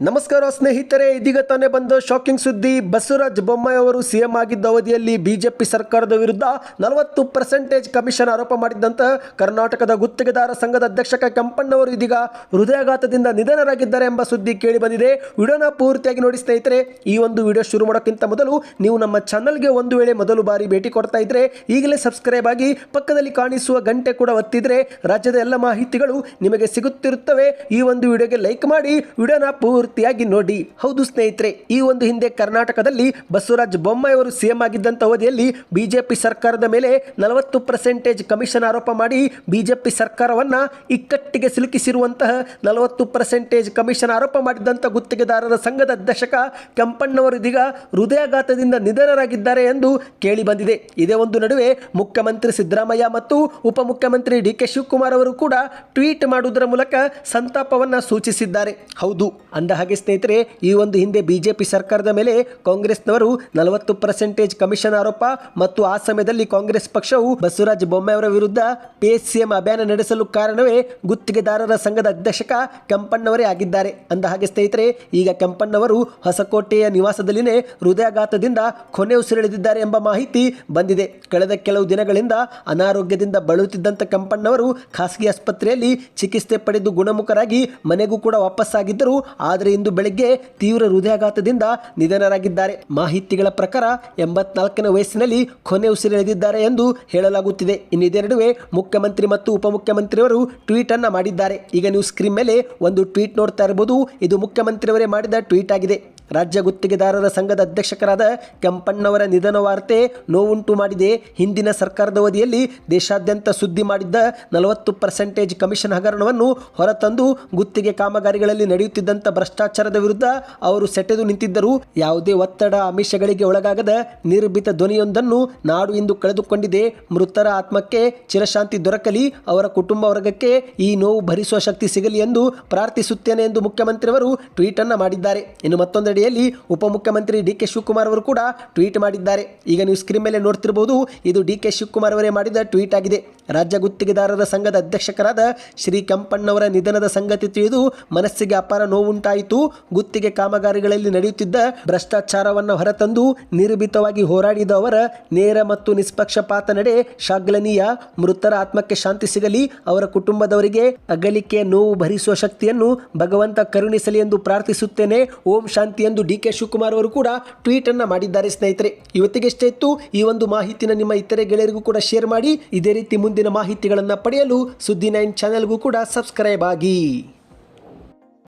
ನಮಸ್ಕಾರ ಸ್ನೇಹಿತರೆ, ಇದೀಗ ತಾನೇ ಬಂದ ಶಾಕಿಂಗ್ ಸುದ್ದಿ. ಬಸವರಾಜ ಬೊಮ್ಮಾಯಿ ಅವರು ಸಿಎಂ ಆಗಿದ್ದ ಅವಧಿಯಲ್ಲಿ ಬಿಜೆಪಿ ಸರ್ಕಾರದ ವಿರುದ್ಧ ನಲವತ್ತು ಪರ್ಸೆಂಟೇಜ್ ಕಮಿಷನ್ ಆರೋಪ ಮಾಡಿದ್ದಂತ ಕರ್ನಾಟಕದ ಗುತ್ತಿಗೆದಾರ ಸಂಘದ ಅಧ್ಯಕ್ಷ ಕೆಂಪಣ್ಣವರು ಇದೀಗ ಹೃದಯಾಘಾತದಿಂದ ನಿಧನರಾಗಿದ್ದಾರೆ ಎಂಬ ಸುದ್ದಿ ಕೇಳಿ ಬಂದಿದೆ. ವಿಡಿಯೋನ ಪೂರ್ತಿಯಾಗಿ ನೋಡಿ ಸ್ನೇಹಿತರೆ, ಈ ಒಂದು ವಿಡಿಯೋ ಶುರು ಮಾಡೋಕ್ಕಿಂತ ಮೊದಲು ನೀವು ನಮ್ಮ ಚಾನಲ್ಗೆ ಒಂದು ವೇಳೆ ಮೊದಲು ಬಾರಿ ಭೇಟಿ ಕೊಡ್ತಾ ಇದ್ರೆ, ಈಗಲೇ ಸಬ್ಸ್ಕ್ರೈಬ್ ಆಗಿ ಪಕ್ಕದಲ್ಲಿ ಕಾಣಿಸುವ ಗಂಟೆ ಕೂಡ ಒತ್ತಿದ್ರೆ ರಾಜ್ಯದ ಎಲ್ಲ ಮಾಹಿತಿಗಳು ನಿಮಗೆ ಸಿಗುತ್ತಿರುತ್ತವೆ. ಈ ಒಂದು ವಿಡಿಯೋಗೆ ಲೈಕ್ ಮಾಡಿ, ವಿಡಿಯೋನ ಪೂರ್ತಿಯಾಗಿ ನೋಡಿ, ಹೌದು ಸ್ನೇಹಿತರೆ, ಈ ಒಂದು ಹಿಂದೆ ಕರ್ನಾಟಕದಲ್ಲಿ ಬಸವರಾಜ ಬೊಮ್ಮಾಯಿ ಅವರು ಸಿಎಂ ಆಗಿದ್ದಂಥ ಅವಧಿಯಲ್ಲಿ ಬಿಜೆಪಿ ಸರ್ಕಾರದ ಮೇಲೆ ನಲವತ್ತು ಪರ್ಸೆಂಟೇಜ್ ಕಮಿಷನ್ ಆರೋಪ ಮಾಡಿ ಬಿಜೆಪಿ ಸರ್ಕಾರವನ್ನ ಇಕ್ಕಟ್ಟಿಗೆ ಸಿಲುಕಿಸಿರುವಂತಹ ನಲವತ್ತು ಪರ್ಸೆಂಟೇಜ್ ಕಮಿಷನ್ ಆರೋಪ ಮಾಡಿದಂಥ ಗುತ್ತಿಗೆದಾರರ ಸಂಘದ ಅಧ್ಯಕ್ಷಕ ಕೆಂಪಣ್ಣವರು ಇದೀಗ ಹೃದಯಾಘಾತದಿಂದ ನಿಧನರಾಗಿದ್ದಾರೆ ಎಂದು ಕೇಳಿ ಬಂದಿದೆ. ಇದೇ ಒಂದು ನಡುವೆ ಮುಖ್ಯಮಂತ್ರಿ ಸಿದ್ದರಾಮಯ್ಯ ಮತ್ತು ಉಪಮುಖ್ಯಮಂತ್ರಿ ಡಿ ಕೆ ಶಿವಕುಮಾರ್ ಅವರು ಕೂಡ ಟ್ವೀಟ್ ಮಾಡುವುದರ ಮೂಲಕ ಸಂತಾಪವನ್ನ ಸೂಚಿಸಿದ್ದಾರೆ. ಹೌದು, ಅಂದ ಹಾಗೆ ಸ್ನೇಹಿತರೆ, ಈ ಒಂದು ಹಿಂದೆ ಬಿಜೆಪಿ ಸರ್ಕಾರದ ಮೇಲೆ ಕಾಂಗ್ರೆಸ್ನವರು ನಲವತ್ತು ಪರ್ಸೆಂಟೇಜ್ ಕಮಿಷನ್ ಆರೋಪ ಮತ್ತು ಆ ಸಮಯದಲ್ಲಿ ಕಾಂಗ್ರೆಸ್ ಪಕ್ಷವು ಬಸವರಾಜ ಬೊಮ್ಮಾಯಿ ಅವರ ವಿರುದ್ಧ ಪಿಎಸ್ಸಿಎಂ ಅಭಿಯಾನ ನಡೆಸಲು ಕಾರಣವೇ ಗುತ್ತಿಗೆದಾರರ ಸಂಘದ ಅಧ್ಯಕ್ಷಕ ಕೆಂಪಣ್ಣವರೇ ಆಗಿದ್ದಾರೆ. ಅಂದ ಹಾಗೆ ಸ್ನೇಹಿತರೆ, ಈಗ ಕೆಂಪಣ್ಣವರು ಹೊಸಕೋಟೆಯ ನಿವಾಸದಲ್ಲಿನೇ ಹೃದಯಾಘಾತದಿಂದ ಕೊನೆ ಉಸಿರೆಳೆದಿದ್ದಾರೆ ಎಂಬ ಮಾಹಿತಿ ಬಂದಿದೆ. ಕಳೆದ ಕೆಲವು ದಿನಗಳಿಂದ ಅನಾರೋಗ್ಯದಿಂದ ಬಳಲುತ್ತಿದ್ದಂಥ ಕೆಂಪಣ್ಣವರು ಖಾಸಗಿ ಆಸ್ಪತ್ರೆಯಲ್ಲಿ ಚಿಕಿತ್ಸೆ ಪಡೆದು ಗುಣಮುಖರಾಗಿ ಮನೆಗೂ ಕೂಡ ವಾಪಸ್ಸಾಗಿದ್ದರು ಆದರೆ ಇಂದು ಬೆಳಗ್ಗೆ ತೀವ್ರ ಹೃದಯಾಘಾತದಿಂದ ನಿಧನರಾಗಿದ್ದಾರೆ. ಮಾಹಿತಿಗಳ ಪ್ರಕಾರ ಎಂಬತ್ನಾಲ್ಕನೇ ವಯಸ್ಸಿನಲ್ಲಿ ಕೊನೆ ಉಸಿರೆಳೆದಿದ್ದಾರೆ ಎಂದು ಹೇಳಲಾಗುತ್ತಿದೆ. ಇನ್ನಿದೆ ನಡುವೆ ಮುಖ್ಯಮಂತ್ರಿ ಮತ್ತು ಉಪಮುಖ್ಯಮಂತ್ರಿಯವರು ಟ್ವೀಟ್ ಅನ್ನ ಮಾಡಿದ್ದಾರೆ. ಈಗ ನೀವು ಸ್ಕ್ರೀನ್ ಮೇಲೆ ಒಂದು ಟ್ವೀಟ್ ನೋಡ್ತಾ ಇರಬಹುದು. ಇದು ಮುಖ್ಯಮಂತ್ರಿಯವರೇ ಮಾಡಿದ ಟ್ವೀಟ್ ಆಗಿದೆ. ರಾಜ್ಯ ಗುತ್ತಿಗೆದಾರರ ಸಂಘದ ಅಧ್ಯಕ್ಷಕರಾದ ಕೆಂಪಣ್ಣವರ ನಿಧನ ವಾರ್ತೆ ನೋವುಂಟು ಮಾಡಿದೆ. ಹಿಂದಿನ ಸರ್ಕಾರದ ಅವಧಿಯಲ್ಲಿ ದೇಶಾದ್ಯಂತ ಸುದ್ದಿ ಮಾಡಿದ್ದ ನಲವತ್ತು ಪರ್ಸೆಂಟೇಜ್ ಕಮಿಷನ್ ಹಗರಣವನ್ನು ಹೊರತಂದು ಗುತ್ತಿಗೆ ಕಾಮಗಾರಿಗಳಲ್ಲಿ ನಡೆಯುತ್ತಿದ್ದಂಥ ಭ್ರಷ್ಟಾಚಾರದ ವಿರುದ್ಧ ಅವರು ಸೆಟೆದು ನಿಂತಿದ್ದರು. ಯಾವುದೇ ಒತ್ತಡ ಆಮಿಷಗಳಿಗೆ ಒಳಗಾಗದ ನಿರ್ಭೀತ ಧ್ವನಿಯೊಂದನ್ನು ನಾಡು ಇಂದು ಕಳೆದುಕೊಂಡಿದೆ. ಮೃತರ ಆತ್ಮಕ್ಕೆ ಚಿರಶಾಂತಿ ದೊರಕಲಿ, ಅವರ ಕುಟುಂಬ ವರ್ಗಕ್ಕೆ ಈ ನೋವು ಭರಿಸುವ ಶಕ್ತಿ ಸಿಗಲಿ ಎಂದು ಪ್ರಾರ್ಥಿಸುತ್ತೇನೆ ಎಂದು ಮುಖ್ಯಮಂತ್ರಿಯವರು ಟ್ವೀಟ್ ಅನ್ನ ಮಾಡಿದ್ದಾರೆ. ಇನ್ನು ಮತ್ತೊಂದೆಡೆಯಲ್ಲಿ ಉಪಮುಖ್ಯಮಂತ್ರಿ ಡಿ ಕೆ ಶಿವಕುಮಾರ್ ಅವರು ಕೂಡ ಟ್ವೀಟ್ ಮಾಡಿದ್ದಾರೆ. ಈಗ ನೀವು ಸ್ಕ್ರೀನ್ ಮೇಲೆ ನೋಡ್ತಿರಬಹುದು ಇದು ಡಿ ಕೆ ಶಿವಕುಮಾರ್ ಅವರೇ ಮಾಡಿದ ಟ್ವೀಟ್ ಆಗಿದೆ. ರಾಜ್ಯ ಗುತ್ತಿಗೆದಾರರ ಸಂಘದ ಅಧ್ಯಕ್ಷಕರಾದ ಶ್ರೀ ಕೆಂಪಣ್ಣವರ ನಿಧನದ ಸಂಗತಿ ತಿಳಿದು ಮನಸ್ಸಿಗೆ ಅಪಾರ ನೋವುಂಟಾಯಿತು. ಗುತ್ತಿಗೆ ಕಾಮಗಾರಿಗಳಲ್ಲಿ ನಡೆಯುತ್ತಿದ್ದ ಭ್ರಷ್ಟಾಚಾರವನ್ನು ಹೊರತಂದು ನಿರ್ಭೀತವಾಗಿ ಹೋರಾಡಿದ ಅವರ ನೇರ ಮತ್ತು ನಿಷ್ಪಕ್ಷಪಾತ ನಡೆ ಶ್ಲಾಘನೀಯ. ಮೃತರ ಆತ್ಮಕ್ಕೆ ಶಾಂತಿ ಸಿಗಲಿ, ಅವರ ಕುಟುಂಬದವರಿಗೆ ಅಗಲಿಕೆ ನೋವು ಭರಿಸುವ ಶಕ್ತಿಯನ್ನು ಭಗವಂತ ಕರುಣಿಸಲಿ ಎಂದು ಪ್ರಾರ್ಥಿಸುತ್ತೇನೆ. ಓಂ ಶಾಂತಿ. ಎಂದು ಡಿ ಕೆ ಶಿವಕುಮಾರ್ ಅವರು ಕೂಡ ಟ್ವೀಟ್ ಅನ್ನ ಮಾಡಿದ್ದಾರೆ ಸ್ನೇಹಿತರೆ. ಇವತ್ತಿಗೆ ಇಷ್ಟೇ ಇತ್ತು, ಈ ಒಂದು ಮಾಹಿತಿನ ನಿಮ್ಮ ಇತರೆ ಗೆಳೆಯರಿಗೂ ಕೂಡ ಶೇರ್ ಮಾಡಿ. ಇದೇ ರೀತಿ ಮುಂದಿನ ಮಾಹಿತಿಗಳನ್ನು ಪಡೆಯಲು ಸುದ್ದಿ ನೈನ್ ಚಾನೆಲ್ಗೂ ಕೂಡ ಸಬ್ಸ್ಕ್ರೈಬ್ ಆಗಿ.